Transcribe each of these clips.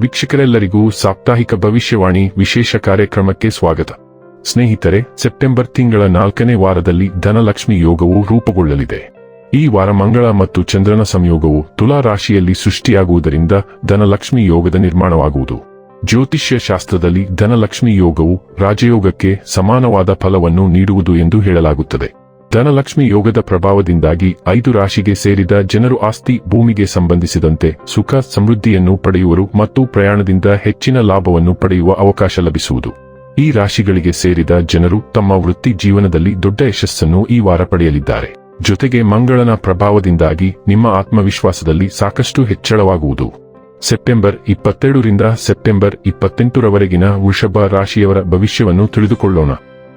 ವೀಕ್ಷಕರೆಲ್ಲರಿಗೂ ಸಾಪ್ತಾಹಿಕ ಭವಿಷ್ಯವಾಣಿ ವಿಶೇಷ ಕಾರ್ಯಕ್ರಮಕ್ಕೆ ಸ್ವಾಗತ. ಸ್ನೇಹಿತರೆ, ಸೆಪ್ಟೆಂಬರ್ ತಿಂಗಳ ನಾಲ್ಕನೇ ವಾರದಲ್ಲಿ ಧನಲಕ್ಷ್ಮಿ ಯೋಗವು ರೂಪುಗೊಳ್ಳಲಿದೆ. ಈ ವಾರ ಮಂಗಳ ಮತ್ತು ಚಂದ್ರನ ಸಂಯೋಗವು ತುಲಾ ರಾಶಿಯಲ್ಲಿ ಸೃಷ್ಟಿಯಾಗುವುದರಿಂದ ಧನಲಕ್ಷ್ಮಿ ಯೋಗದ ನಿರ್ಮಾಣವಾಗುವುದು. ಜ್ಯೋತಿಷ್ಯ ಶಾಸ್ತ್ರದಲ್ಲಿ ಧನಲಕ್ಷ್ಮಿ ಯೋಗವು ರಾಜಯೋಗಕ್ಕೆ ಸಮಾನವಾದ ಫಲವನ್ನು ನೀಡುವುದು ಎಂದು ಹೇಳಲಾಗುತ್ತದೆ. ಧನಲಕ್ಷ್ಮಿ ಯೋಗದ ಪ್ರಭಾವದಿಂದಾಗಿ ಐದು ರಾಶಿಗೆ ಸೇರಿದ ಜನರು ಆಸ್ತಿ ಭೂಮಿಗೆ ಸಂಬಂಧಿಸಿದಂತೆ ಸುಖ ಸಮೃದ್ಧಿಯನ್ನು ಪಡೆಯುವರು ಮತ್ತು ಪ್ರಯಾಣದಿಂದ ಹೆಚ್ಚಿನ ಲಾಭವನ್ನು ಪಡೆಯುವ ಅವಕಾಶ ಲಭಿಸುವುದು. ಈ ರಾಶಿಗಳಿಗೆ ಸೇರಿದ ಜನರು ತಮ್ಮ ವೃತ್ತಿ ಜೀವನದಲ್ಲಿ ದೊಡ್ಡ ಯಶಸ್ಸನ್ನು ಈ ವಾರ ಪಡೆಯಲಿದ್ದಾರೆ. ಜೊತೆಗೆ ಮಂಗಳನ ಪ್ರಭಾವದಿಂದಾಗಿ ನಿಮ್ಮ ಆತ್ಮವಿಶ್ವಾಸದಲ್ಲಿ ಸಾಕಷ್ಟು ಹೆಚ್ಚಳವಾಗುವುದು. ಸೆಪ್ಟೆಂಬರ್ ಇಪ್ಪತ್ತೆರಡರಿಂದ ಸೆಪ್ಟೆಂಬರ್ ಇಪ್ಪತ್ತೆಂಟರವರೆಗಿನ ವೃಷಭ ರಾಶಿಯವರ ಭವಿಷ್ಯವನ್ನು ತಿಳಿದುಕೊಳ್ಳೋಣ.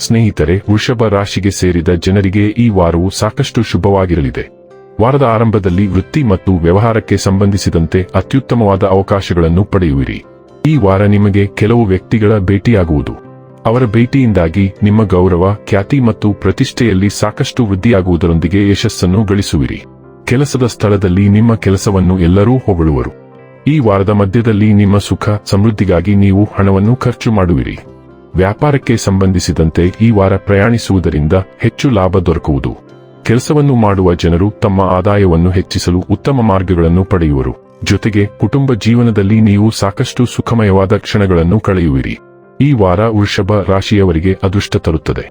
ಸ್ನೇಹಿತರೆ, ವೃಷಭ ರಾಶಿಗೆ ಸೇರಿದ ಜನರಿಗೆ ಈ ವಾರವು ಸಾಕಷ್ಟು ಶುಭವಾಗಿರಲಿದೆ. ವಾರದ ಆರಂಭದಲ್ಲಿ ವೃತ್ತಿ ಮತ್ತು ವ್ಯವಹಾರಕ್ಕೆ ಸಂಬಂಧಿಸಿದಂತೆ ಅತ್ಯುತ್ತಮವಾದ ಅವಕಾಶಗಳನ್ನು ಪಡೆಯುವಿರಿ. ಈ ವಾರ ನಿಮಗೆ ಕೆಲವು ವ್ಯಕ್ತಿಗಳ ಭೇಟಿಯಾಗುವುದು. ಅವರ ಭೇಟಿಯಿಂದಾಗಿ ನಿಮ್ಮ ಗೌರವ, ಖ್ಯಾತಿ ಮತ್ತು ಪ್ರತಿಷ್ಠೆಯಲ್ಲಿ ಸಾಕಷ್ಟು ವೃದ್ಧಿಯಾಗುವುದರೊಂದಿಗೆ ಯಶಸ್ಸನ್ನು ಗಳಿಸುವಿರಿ. ಕೆಲಸದ ಸ್ಥಳದಲ್ಲಿ ನಿಮ್ಮ ಕೆಲಸವನ್ನು ಎಲ್ಲರೂ ಹೊಗಳುವರು. ಈ ವಾರದ ಮಧ್ಯದಲ್ಲಿ ನಿಮ್ಮ ಸುಖ, ಸಮೃದ್ಧಿಗಾಗಿ ನೀವು ಹಣವನ್ನು ಖರ್ಚು ಮಾಡುವಿರಿ. ವ್ಯಾಪಾರಕ್ಕೆ ಸಂಬಂಧಿಸಿದಂತೆ ಈ ವಾರ ಪ್ರಯಾಣಿಸುವುದರಿಂದ ಹೆಚ್ಚು ಲಾಭ ದೊರಕುವುದು. ಕೆಲಸವನ್ನು ಮಾಡುವ ಜನರು ತಮ್ಮ ಆದಾಯವನ್ನು ಹೆಚ್ಚಿಸಲು ಉತ್ತಮ ಮಾರ್ಗಗಳನ್ನು ಪಡೆಯುವರು. ಜೊತೆಗೆ ಕುಟುಂಬ ಜೀವನದಲ್ಲಿ ನೀವು ಸಾಕಷ್ಟು ಸುಖಮಯವಾದ ಕ್ಷಣಗಳನ್ನು ಕಳೆಯುವಿರಿ. ಈ ವಾರ ವೃಷಭ ರಾಶಿಯವರಿಗೆ ಅದೃಷ್ಟ ತರುತ್ತದೆ.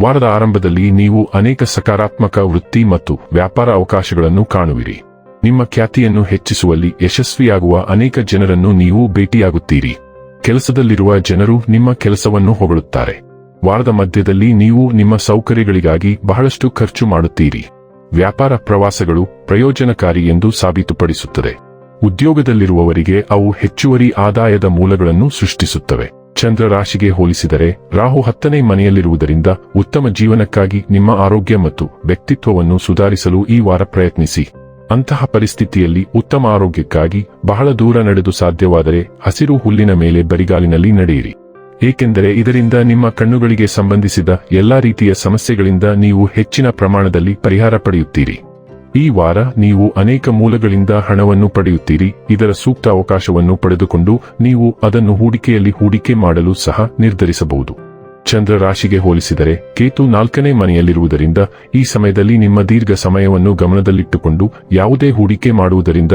ವಾರದ ಆರಂಭದಲ್ಲಿ ನೀವು ಅನೇಕ ಸಕಾರಾತ್ಮಕ ವೃತ್ತಿ ಮತ್ತು ವ್ಯಾಪಾರ ಅವಕಾಶಗಳನ್ನು ಕಾಣುವಿರಿ. ನಿಮ್ಮ ಖ್ಯಾತಿಯನ್ನು ಹೆಚ್ಚಿಸುವಲ್ಲಿ ಯಶಸ್ವಿಯಾಗುವ ಅನೇಕ ಜನರನ್ನು ನೀವು ಭೇಟಿಯಾಗುತ್ತೀರಿ. ಕೆಲಸದಲ್ಲಿರುವ ಜನರು ನಿಮ್ಮ ಕೆಲಸವನ್ನು ಹೊಗಳುತ್ತಾರೆ. ವಾರದ ಮಧ್ಯದಲ್ಲಿ ನೀವು ನಿಮ್ಮ ಸೌಕರ್ಯಗಳಿಗಾಗಿ ಬಹಳಷ್ಟು ಖರ್ಚು ಮಾಡುತ್ತೀರಿ. ವ್ಯಾಪಾರ ಪ್ರವಾಸಗಳು ಪ್ರಯೋಜನಕಾರಿ ಎಂದು ಸಾಬೀತುಪಡಿಸುತ್ತದೆ. ಉದ್ಯೋಗದಲ್ಲಿರುವವರಿಗೆ ಅವು ಹೆಚ್ಚುವರಿ ಆದಾಯದ ಮೂಲಗಳನ್ನು ಸೃಷ್ಟಿಸುತ್ತವೆ. ಚಂದ್ರ ರಾಶಿಗೆ ಹೋಲಿಸಿದರೆ ರಾಹು ಹತ್ತನೇ ಮನೆಯಲ್ಲಿರುವುದರಿಂದ ಉತ್ತಮ ಜೀವನಕ್ಕಾಗಿ ನಿಮ್ಮ ಆರೋಗ್ಯ ಮತ್ತು ವ್ಯಕ್ತಿತ್ವವನ್ನು ಸುಧಾರಿಸಲು ಈ ವಾರ ಪ್ರಯತ್ನಿಸಿ. ಅಂತಹ ಪರಿಸ್ಥಿತಿಯಲ್ಲಿ ಉತ್ತಮ ಆರೋಗ್ಯಕ್ಕಾಗಿ ಬಹಳ ದೂರ ನಡೆದು ಸಾಧ್ಯವಾದರೆ ಹಸಿರು ಹುಲ್ಲಿನ ಮೇಲೆ ಬರಿಗಾಲಿನಲ್ಲಿ ನಡೆಯಿರಿ. ಏಕೆಂದರೆ ಇದರಿಂದ ನಿಮ್ಮ ಕಣ್ಣುಗಳಿಗೆ ಸಂಬಂಧಿಸಿದ ಎಲ್ಲಾ ರೀತಿಯ ಸಮಸ್ಯೆಗಳಿಂದ ನೀವು ಹೆಚ್ಚಿನ ಪ್ರಮಾಣದಲ್ಲಿ ಪರಿಹಾರ ಪಡೆಯುತ್ತೀರಿ. ಈ ವಾರ ನೀವು ಅನೇಕ ಮೂಲಗಳಿಂದ ಹಣವನ್ನು ಪಡೆಯುತ್ತೀರಿ, ಇದರ ಸೂಕ್ತ ಅವಕಾಶವನ್ನು ಪಡೆದುಕೊಂಡು ನೀವು ಅದನ್ನು ಹೂಡಿಕೆಯಲ್ಲಿ ಹೂಡಿಕೆ ಮಾಡಲು ಸಹ ನಿರ್ಧರಿಸಬಹುದು. ಚಂದ್ರ ರಾಶಿಗೆ ಹೋಲಿಸಿದರೆ ಕೇತು ನಾಲ್ಕನೇ ಮನೆಯಲ್ಲಿರುವುದರಿಂದ ಈ ಸಮಯದಲ್ಲಿ ನಿಮ್ಮ ದೀರ್ಘ ಸಮಯವನ್ನು ಗಮನದಲ್ಲಿಟ್ಟುಕೊಂಡು ಯಾವುದೇ ಹೂಡಿಕೆ ಮಾಡುವುದರಿಂದ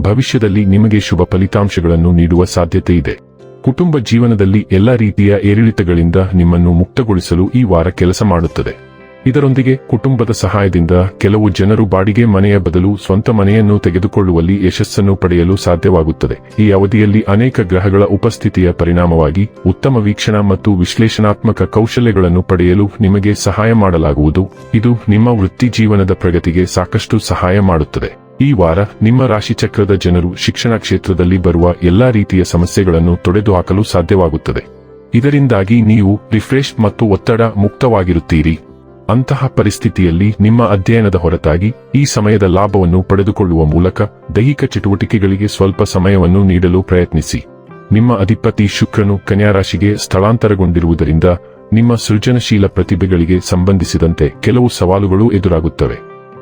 ಭವಿಷ್ಯದಲ್ಲಿ ನಿಮಗೆ ಶುಭ ಫಲಿತಾಂಶಗಳನ್ನು ನೀಡುವ ಸಾಧ್ಯತೆ ಇದೆ. ಕುಟುಂಬ ಜೀವನದಲ್ಲಿ ಎಲ್ಲ ರೀತಿಯ ಏರಿಳಿತಗಳಿಂದ ನಿಮ್ಮನ್ನು ಮುಕ್ತಗೊಳಿಸಲು ಈ ವಾರ ಕೆಲಸ ಮಾಡುತ್ತದೆ. ಇದರೊಂದಿಗೆ ಕುಟುಂಬದ ಸಹಾಯದಿಂದ ಕೆಲವು ಜನರು ಬಾಡಿಗೆ ಮನೆಯ ಬದಲು ಸ್ವಂತ ಮನೆಯನ್ನು ತೆಗೆದುಕೊಳ್ಳುವಲ್ಲಿ ಯಶಸ್ಸನ್ನು ಪಡೆಯಲು ಸಾಧ್ಯವಾಗುತ್ತದೆ. ಈ ಅವಧಿಯಲ್ಲಿ ಅನೇಕ ಗ್ರಹಗಳ ಉಪಸ್ಥಿತಿಯ ಪರಿಣಾಮವಾಗಿ ಉತ್ತಮ ವೀಕ್ಷಣಾ ಮತ್ತು ವಿಶ್ಲೇಷಣಾತ್ಮಕ ಕೌಶಲ್ಯಗಳನ್ನು ಪಡೆಯಲು ನಿಮಗೆ ಸಹಾಯ ಮಾಡಲಾಗುವುದು. ಇದು ನಿಮ್ಮ ವೃತ್ತಿ ಜೀವನದ ಪ್ರಗತಿಗೆ ಸಾಕಷ್ಟು ಸಹಾಯ ಮಾಡುತ್ತದೆ. ಈ ವಾರ ನಿಮ್ಮ ರಾಶಿಚಕ್ರದ ಜನರು ಶಿಕ್ಷಣ ಕ್ಷೇತ್ರದಲ್ಲಿ ಬರುವ ಎಲ್ಲಾ ರೀತಿಯ ಸಮಸ್ಯೆಗಳನ್ನು ತೊಡೆದುಹಾಕಲು ಸಾಧ್ಯವಾಗುತ್ತದೆ. ಇದರಿಂದಾಗಿ ನೀವು ರಿಫ್ರೆಶ್ ಮತ್ತು ಒತ್ತಡ ಮುಕ್ತವಾಗಿರುತ್ತೀರಿ. ಅಂತಹ ಪರಿಸ್ಥಿತಿಯಲ್ಲಿ ನಿಮ್ಮ ಅಧ್ಯಯನದ ಹೊರತಾಗಿ ಈ ಸಮಯದ ಲಾಭವನ್ನು ಪಡೆದುಕೊಳ್ಳುವ ಮೂಲಕ ದೈಹಿಕ ಚಟುವಟಿಕೆಗಳಿಗೆ ಸ್ವಲ್ಪ ಸಮಯವನ್ನು ನೀಡಲು ಪ್ರಯತ್ನಿಸಿ. ನಿಮ್ಮ ಅಧಿಪತಿ ಶುಕ್ರನು ಕನ್ಯಾ ರಾಶಿಗೆ ಸ್ಥಳಾಂತರಗೊಂಡಿರುವುದರಿಂದ ನಿಮ್ಮ ಸೃಜನಶೀಲ ಪ್ರತಿಭೆಗಳಿಗೆ ಸಂಬಂಧಿಸಿದಂತೆ ಕೆಲವು ಸವಾಲುಗಳು ಎದುರಾಗುತ್ತವೆ.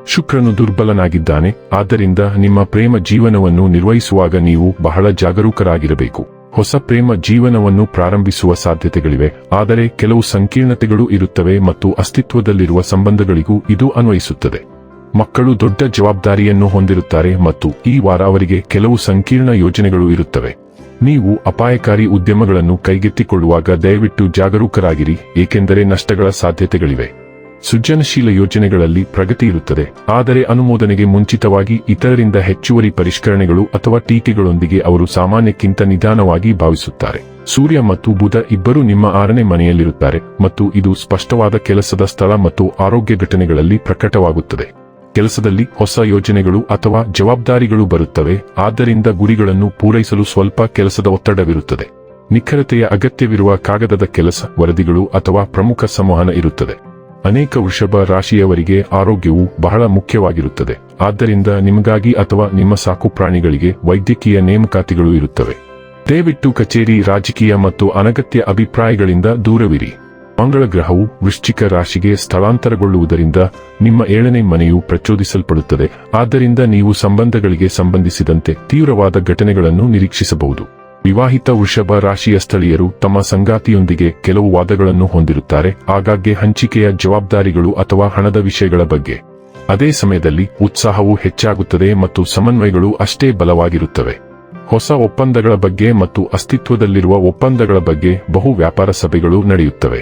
ಶುಕ್ರನು ದುರ್ಬಲನಾಗಿದ್ದಾನೆ, ಆದ್ದರಿಂದ ನಿಮ್ಮ ಪ್ರೇಮ ಜೀವನವನ್ನು ನಿರ್ವಹಿಸುವಾಗ ನೀವು ಬಹಳ ಜಾಗರೂಕರಾಗಿರಬೇಕು. ಹೊಸ ಪ್ರೇಮ ಜೀವನವನ್ನು ಪ್ರಾರಂಭಿಸುವ ಸಾಧ್ಯತೆಗಳಿವೆ, ಆದರೆ ಕೆಲವು ಸಂಕೀರ್ಣತೆಗಳು ಇರುತ್ತವೆ ಮತ್ತು ಅಸ್ತಿತ್ವದಲ್ಲಿರುವ ಸಂಬಂಧಗಳಿಗೂ ಇದು ಅನ್ವಯಿಸುತ್ತದೆ. ಮಕ್ಕಳು ದೊಡ್ಡ ಜವಾಬ್ದಾರಿಯನ್ನು ಹೊಂದಿರುತ್ತಾರೆ ಮತ್ತು ಈ ವಾರ ಅವರಿಗೆ ಕೆಲವು ಸಂಕೀರ್ಣ ಯೋಜನೆಗಳು ಇರುತ್ತವೆ. ನೀವು ಅಪಾಯಕಾರಿ ಉದ್ಯಮಗಳನ್ನು ಕೈಗೆತ್ತಿಕೊಳ್ಳುವಾಗ ದಯವಿಟ್ಟು ಜಾಗರೂಕರಾಗಿರಿ, ಏಕೆಂದರೆ ನಷ್ಟಗಳ ಸಾಧ್ಯತೆಗಳಿವೆ. ಸೃಜನಶೀಲ ಯೋಜನೆಗಳಲ್ಲಿ ಪ್ರಗತಿ ಇರುತ್ತದೆ. ಆದರೆ ಅನುಮೋದನೆಗೆ ಮುಂಚಿತವಾಗಿ ಇತರರಿಂದ ಹೆಚ್ಚುವರಿ ಪರಿಷ್ಕರಣೆಗಳು ಅಥವಾ ಟೀಕೆಗಳೊಂದಿಗೆ ಅವರು ಸಾಮಾನ್ಯಕ್ಕಿಂತ ನಿಧಾನವಾಗಿ ಭಾವಿಸುತ್ತಾರೆ. ಸೂರ್ಯ ಮತ್ತು ಬುಧ ಇಬ್ಬರು ನಿಮ್ಮ ಆರನೇ ಮನೆಯಲ್ಲಿರುತ್ತಾರೆ ಮತ್ತು ಇದು ಸ್ಪಷ್ಟವಾದ ಕೆಲಸದ ಸ್ಥಳ ಮತ್ತು ಆರೋಗ್ಯ ಘಟನೆಗಳಲ್ಲಿ ಪ್ರಕಟವಾಗುತ್ತದೆ. ಕೆಲಸದಲ್ಲಿ ಹೊಸ ಯೋಜನೆಗಳು ಅಥವಾ ಜವಾಬ್ದಾರಿಗಳು ಬರುತ್ತವೆ, ಆದ್ದರಿಂದ ಗುರಿಗಳನ್ನು ಪೂರೈಸಲು ಸ್ವಲ್ಪ ಕೆಲಸದ ಒತ್ತಡವಿರುತ್ತದೆ. ನಿಖರತೆಯ ಅಗತ್ಯವಿರುವ ಕಾಗದದ ಕೆಲಸ, ವರದಿಗಳು ಅಥವಾ ಪ್ರಮುಖ ಸಂವಹನ ಇರುತ್ತದೆ. ಅನೇಕ ವೃಷಭ ರಾಶಿಯವರಿಗೆ ಆರೋಗ್ಯವು ಬಹಳ ಮುಖ್ಯವಾಗಿರುತ್ತದೆ. ಆದ್ದರಿಂದ ನಿಮಗಾಗಿ ಅಥವಾ ನಿಮ್ಮ ಸಾಕು ಪ್ರಾಣಿಗಳಿಗೆ ವೈದ್ಯಕೀಯ ನೇಮಕಾತಿಗಳು ಇರುತ್ತವೆ. ದಯವಿಟ್ಟು ಕಚೇರಿ ರಾಜಕೀಯ ಮತ್ತು ಅನಗತ್ಯ ಅಭಿಪ್ರಾಯಗಳಿಂದ ದೂರವಿರಿ. ಮಂಗಳ ಗ್ರಹವು ವೃಶ್ಚಿಕ ರಾಶಿಗೆ ಸ್ಥಳಾಂತರಗೊಳ್ಳುವುದರಿಂದ ನಿಮ್ಮ ಏಳನೇ ಮನೆಯು ಪ್ರಚೋದಿಸಲ್ಪಡುತ್ತದೆ. ಆದ್ದರಿಂದ ನೀವು ಸಂಬಂಧಗಳಿಗೆ ಸಂಬಂಧಿಸಿದಂತೆ ತೀವ್ರವಾದ ಘಟನೆಗಳನ್ನು ನಿರೀಕ್ಷಿಸಬಹುದು. ವಿವಾಹಿತ ವೃಷಭ ರಾಶಿಯ ಸ್ಥಳೀಯರು ತಮ್ಮ ಸಂಗಾತಿಯೊಂದಿಗೆ ಕೆಲವು ವಾದಗಳನ್ನು ಹೊಂದಿರುತ್ತಾರೆ, ಆಗಾಗ್ಗೆ ಹಂಚಿಕೆಯ ಜವಾಬ್ದಾರಿಗಳು ಅಥವಾ ಹಣದ ವಿಷಯಗಳ ಬಗ್ಗೆ. ಅದೇ ಸಮಯದಲ್ಲಿ ಉತ್ಸಾಹವು ಹೆಚ್ಚಾಗುತ್ತದೆ ಮತ್ತು ಸಮನ್ವಯಗಳು ಅಷ್ಟೇ ಬಲವಾಗಿರುತ್ತವೆ. ಹೊಸ ಒಪ್ಪಂದಗಳ ಬಗ್ಗೆ ಮತ್ತು ಅಸ್ತಿತ್ವದಲ್ಲಿರುವ ಒಪ್ಪಂದಗಳ ಬಗ್ಗೆ ಬಹು ವ್ಯಾಪಾರ ಸಭೆಗಳು ನಡೆಯುತ್ತವೆ.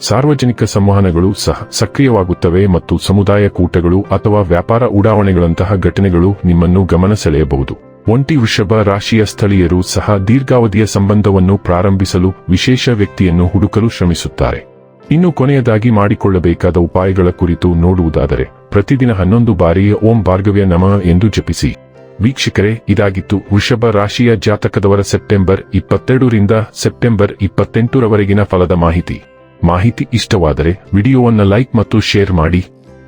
ಸಾರ್ವಜನಿಕ ಸಂವಹನಗಳು ಸಹ ಸಕ್ರಿಯವಾಗುತ್ತವೆ ಮತ್ತು ಸಮುದಾಯ ಕೂಟಗಳು ಅಥವಾ ವ್ಯಾಪಾರ ಉಡಾವಣೆಗಳಂತಹ ಘಟನೆಗಳು ನಿಮ್ಮನ್ನು ಗಮನ ಸೆಳೆಯಬಹುದು. ಒಂಟಿ ವೃಷಭ ರಾಶಿಯ ಸ್ಥಳೀಯರು ಸಹ ದೀರ್ಘಾವಧಿಯ ಸಂಬಂಧವನ್ನು ಪ್ರಾರಂಭಿಸಲು ವಿಶೇಷ ವ್ಯಕ್ತಿಯನ್ನು ಹುಡುಕಲು ಶ್ರಮಿಸುತ್ತಾರೆ. ಇನ್ನು ಕೊನೆಯದಾಗಿ ಮಾಡಿಕೊಳ್ಳಬೇಕಾದ ಉಪಾಯಗಳ ಕುರಿತು ನೋಡುವುದಾದರೆ, ಪ್ರತಿದಿನ ಹನ್ನೊಂದು ಬಾರಿ ಓಂ ಭಾರ್ಗವ್ಯ ನಮ ಎಂದು ಜಪಿಸಿ. ವೀಕ್ಷಕರೇ, ಇದಾಗಿತ್ತು ವೃಷಭ ರಾಶಿಯ ಜಾತಕದವರ ಸೆಪ್ಟೆಂಬರ್ ಇಪ್ಪತ್ತೆರಡರಿಂದ ಸೆಪ್ಟೆಂಬರ್ ಇಪ್ಪತ್ತೆಂಟರವರೆಗಿನ ಫಲದ ಮಾಹಿತಿ. ಮಾಹಿತಿ ಇಷ್ಟವಾದರೆ ವಿಡಿಯೋವನ್ನು ಲೈಕ್ ಮತ್ತು ಶೇರ್ ಮಾಡಿ.